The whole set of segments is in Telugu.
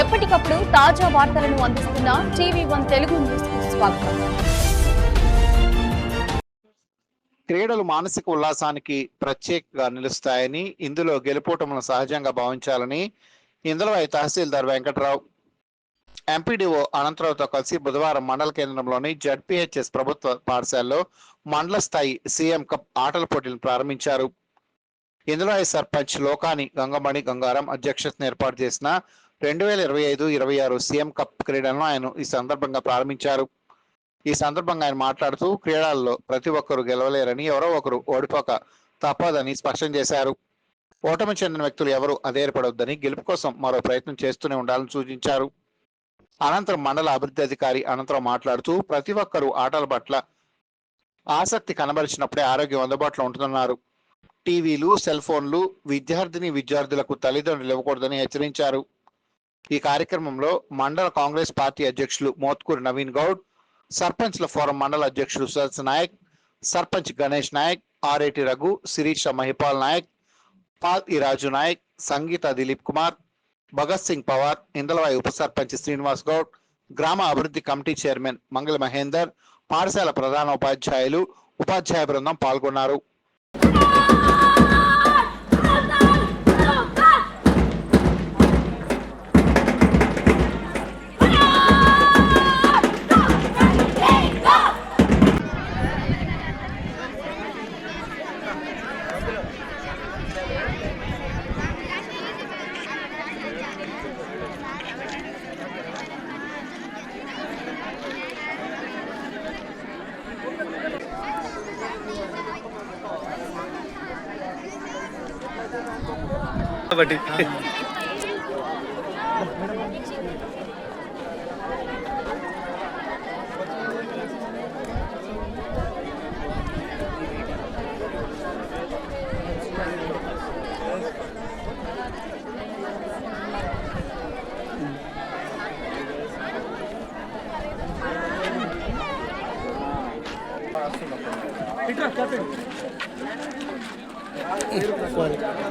ఎప్పటికప్పుడు తాజా వార్తలను అందిస్తున్న టీవీ వన్ తెలుగు న్యూస్ స్వాగతం. క్రీడలు మానసిక ఉల్లాసానికి ప్రత్యేకంగా నిలుస్తాయని ఇందులో గెలుపోటములను సహజంగా భావించాలని ఇందులోవై తహసీల్దార్ వెంకట్రావు. ఎంపీడీఓ అనంతరావుతో కలిసి బుధవారం మండల కేంద్రంలోని జడ్పీహెచ్ఎస్ ప్రభుత్వ పాఠశాలలో మండల స్థాయి సీఎం కప్ ఆటల పోటీలను ప్రారంభించారు. ఇందులో సర్పంచ్ లోకాని గంగమణి గంగారం అధ్యక్షతను ఏర్పాటు చేసిన రెండు వేల ఇరవై ఐదు ఇరవై ఆరు సీఎం కప్ క్రీడలను ఆయన ఈ సందర్భంగా ప్రారంభించారు. ఈ సందర్భంగా ఆయన మాట్లాడుతూ క్రీడల్లో ప్రతి ఒక్కరూ గెలవలేరని ఎవరో ఒకరు ఓడిపోక తప్పదని స్పష్టం చేశారు. ఓటమి చెందిన వ్యక్తులు ఎవరు అధైర్యపడొద్దని గెలుపు కోసం మరో ప్రయత్నం చేస్తూనే ఉండాలని సూచించారు. అనంతరం మండల అభివృద్ధి అధికారి అనంతరం మాట్లాడుతూ ప్రతి ఒక్కరూ ఆటల పట్ల ఆసక్తి కనబరిచినప్పుడే ఆరోగ్యం అందుబాటులో ఉంటుందన్నారు. టీవీలు సెల్ ఫోన్లు విద్యార్థిని విద్యార్థులకు తల్లిదండ్రులు ఇవ్వకూడదని హెచ్చరించారు. ఈ కార్యక్రమంలో మండల కాంగ్రెస్ పార్టీ అధ్యక్షులు మోత్కూరు నవీన్ గౌడ్ సర్పంచ్ల ఫోరం మండల అధ్యక్షుడు సుదర్శ నాయక్ సర్పంచ్ గణేష్ నాయక్ ఆరేటి రఘు శిరీష మహిపాల్ నాయక్ పాల్ రాజు నాయక్ సంగీత దిలీప్ కుమార్ భగత్ సింగ్ పవార్ ఇందలవాయి ఉప సర్పంచ్ శ్రీనివాస్ గౌడ్ గ్రామ అభివృద్ధి కమిటీ చైర్మన్ మంగళ మహేందర్ పాఠశాల ప్రధాన ఉపాధ్యాయులు ఉపాధ్యాయ బృందం పాల్గొన్నారు. కాబట్టి సుధర్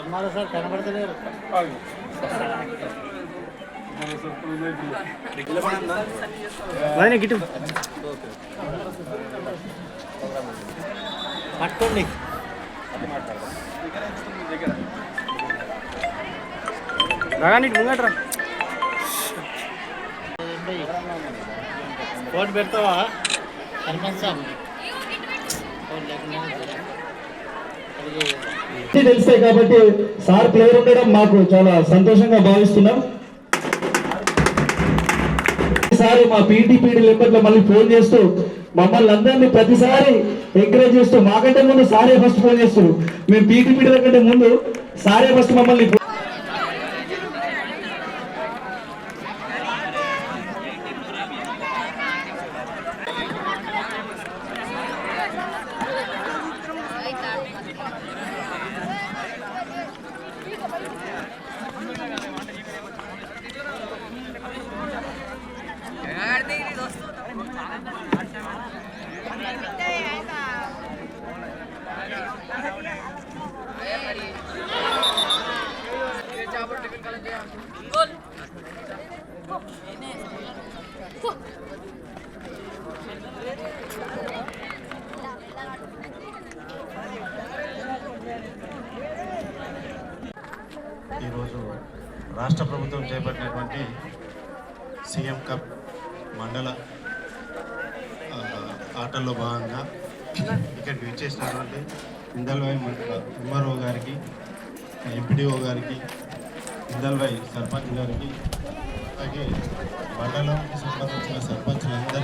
ఎంఆర్ఓ సార్ కనబడతలేరు వదిన గిట్టు పట్టుకోండి రాగానే ఇటు ముంగట్రా coat పెడతావా? తెలుస్తాయి కాబట్టి సార్ ప్లేయర్ ఉండడం మాకు చాలా సంతోషంగా భావిస్తున్నాం. ఈసారి మా పీటీ పీడీ లెంబర్లో మళ్ళీ ఫోన్ చేస్తూ మమ్మల్ని అందరినీ ప్రతిసారి ఎంకరేజ్ చేస్తూ మాకంటే ముందు సారే ఫస్ట్ ఫోన్ చేస్తారు మేము పీటీ పీడీల కంటే ముందు సారే ఫస్ట్ మమ్మల్ని ఈరోజు రాష్ట్ర ప్రభుత్వం చేపట్టినటువంటి సీఎం కప్ మండల ఆటల్లో భాగంగా ఇక్కడికి విచ్చేసినటువంటి ఇందల్వాయి ఎంఆర్ఓ గారికి ఎంపీడీఓ గారికి ఇందల్వాయి సర్పంచ్ గారికి అలాగే మండలానికి సంబంధించిన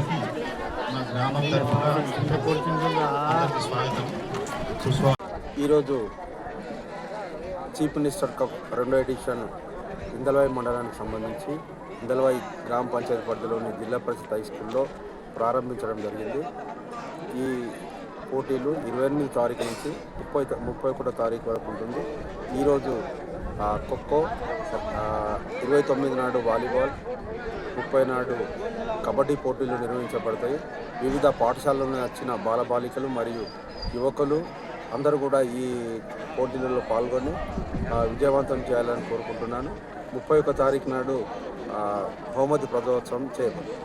మా గ్రామం తరఫున స్వాగతం. సుస్వాగతం. ఈరోజు చీఫ్ మినిస్టర్ కప్ రెండో ఎడిషన్ ఇందల్వాయి మండలానికి సంబంధించి ఇందల్వాయి గ్రామ పంచాయతీ పరిధిలోని జిల్లా పరిషత్ హై స్కూల్లో ప్రారంభించడం జరిగింది. ఈ పోటీలు ఇరవై ఎనిమిది తారీఖు నుంచి ముప్పై త- ముప్పై ఒకటో తారీఖు వరకు ఉంటుంది. ఈరోజు ఖోఖో ఇరవై తొమ్మిది నాడు వాలీబాల్ ముప్పై నాడు కబడ్డీ పోటీలు నిర్వహించబడతాయి. వివిధ పాఠశాలల వచ్చిన బాలబాలికలు మరియు యువకులు అందరూ కూడా ఈ పోటీలలో పాల్గొని ఆ, విజయవంతం చేయాలని కోరుకుంటున్నాను. ముప్పై ఒక్క తారీఖు నాడు బహుమతి ప్రజోత్సవం చేయబడింది